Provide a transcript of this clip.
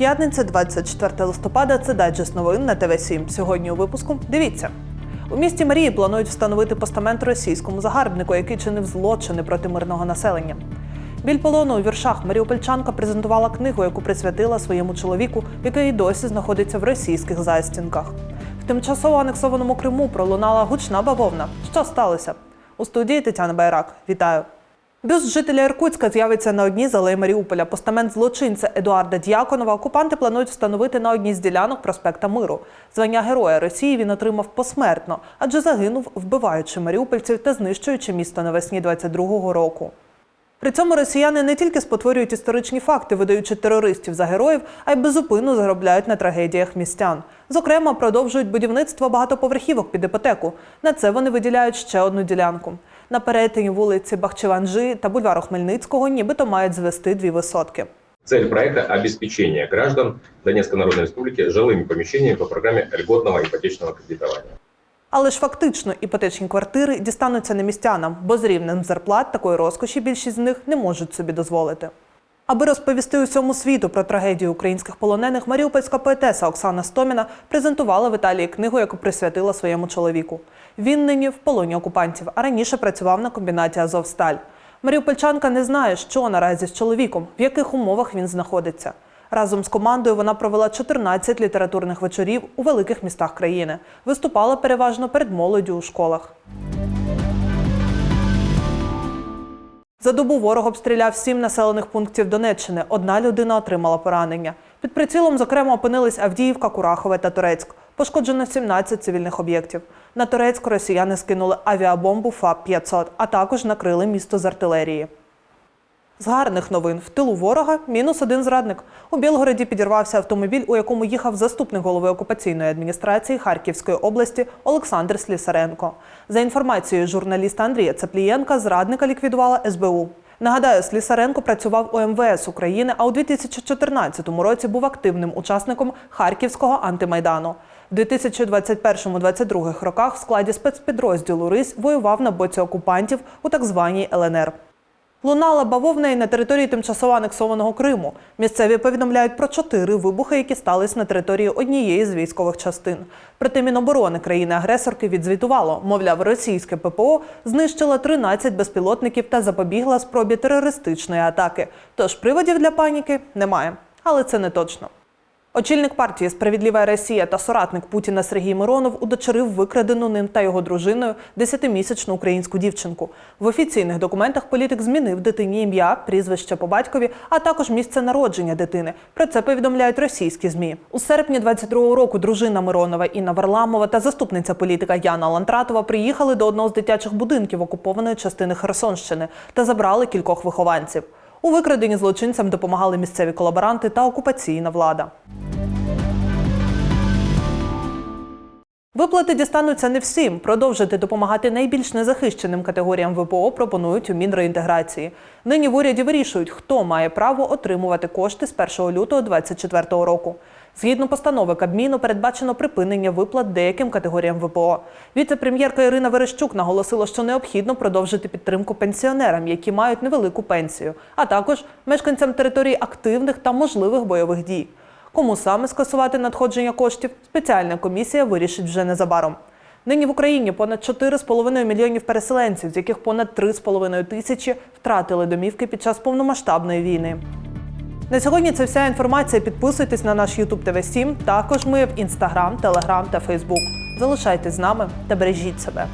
П'ятниця, 24 листопада. Це дайджест новин на ТВ 7 Сьогодні у випуску дивіться. У місті Марії планують встановити постамент російському загарбнику, який чинив злочини проти мирного населення. Біль полону у віршах Маріупольчанка презентувала книгу, яку присвятила своєму чоловіку, який досі знаходиться в російських застінках. В тимчасово анексованому Криму пролунала гучна бавовна. Що сталося? У студії Тетяна Байрак. Вітаю. Бюст жителя Іркутська з'явиться на одній з алей Маріуполя. Постамент злочинця Едуарда Д'яконова окупанти планують встановити на одній з ділянок проспекта Миру. Звання Героя Росії він отримав посмертно, адже загинув, вбиваючи маріупольців та знищуючи місто навесні 22-го року. При цьому росіяни не тільки спотворюють історичні факти, видаючи терористів за героїв, а й безупинно заробляють на трагедіях містян. Зокрема, продовжують будівництво багатоповерхівок під іпотеку. На це вони виділяють ще одну ділянку. На перетині вулиці Бахчеванжи та бульвару Хмельницького нібито мають звести дві висотки. Цель проекта – обеспечение граждан Донецкой Народной Республики жилыми помещениями по программе льготного ипотечного кредитования. Але ж фактично іпотечні квартири дістануться не містянам, бо з рівнем зарплат такої розкоші більшість з них не можуть собі дозволити. Аби розповісти усьому світу про трагедію українських полонених, маріупольська поетеса Оксана Стоміна презентувала в Італії книгу, яку присвятила своєму чоловіку. Він нині в полоні окупантів, а раніше працював на комбінаті Азовсталь. Маріупольчанка не знає, що наразі з чоловіком, в яких умовах він знаходиться. Разом з командою вона провела 14 літературних вечорів у великих містах країни. Виступала переважно перед молоддю у школах. За добу ворог обстріляв сім населених пунктів Донеччини. Одна людина отримала поранення. Під прицілом, зокрема, опинились Авдіївка, Курахове та Турецьк. Пошкоджено 17 цивільних об'єктів. На Турецьк росіяни скинули авіабомбу ФАП-500, а також накрили місто з артилерії. З гарних новин в тилу ворога мінус один зрадник. У Білгороді підірвався автомобіль, у якому їхав заступник голови окупаційної адміністрації Харківської області Олександр Слісаренко. За інформацією журналіста Андрія Цеплієнка, зрадника ліквідувала СБУ. Нагадаю, Слісаренко працював у МВС України, а у 2014 році був активним учасником Харківського антимайдану. В 2021-2022 роках в складі спецпідрозділу РИС воював на боці окупантів у так званій ЛНР. Лунала бавовна і на території тимчасово анексованого Криму. Місцеві повідомляють про чотири вибухи, які стались на території однієї з військових частин. Проте Міноборони країни-агресорки відзвітувало, мовляв, російське ППО знищило 13 безпілотників та запобігла спробі терористичної атаки. Тож приводів для паніки немає. Але це не точно. Очільник партії Справедлива Росія та соратник Путіна Сергій Миронов удочерив викрадену ним та його дружиною 10-місячну українську дівчинку. В офіційних документах політик змінив дитині ім'я, прізвище по батькові, а також місце народження дитини. Про це повідомляють російські змі. У серпні 22-го року дружина Миронова Інна Варламова та заступниця політика Яна Лантратова приїхали до одного з дитячих будинків окупованої частини Херсонщини та забрали кількох вихованців. У викраденні злочинцям допомагали місцеві колаборанти та окупаційна влада. Виплати дістануться не всім. Продовжити допомагати найбільш незахищеним категоріям ВПО пропонують у Мінреінтеграції. Нині в уряді вирішують, хто має право отримувати кошти з 1 лютого 2024 року. Згідно постанови Кабміну, передбачено припинення виплат деяким категоріям ВПО. Віце-прем'єрка Ірина Верещук наголосила, що необхідно продовжити підтримку пенсіонерам, які мають невелику пенсію, а також мешканцям територій активних та можливих бойових дій. Кому саме скасувати надходження коштів, спеціальна комісія вирішить вже незабаром. Нині в Україні понад 4,5 мільйонів переселенців, з яких понад 3,5 тисячі втратили домівки під час повномасштабної війни. На сьогодні це вся інформація. Підписуйтесь на наш YouTube TV 7 Також ми в Instagram, Telegram та Facebook. Залишайтесь з нами та бережіть себе.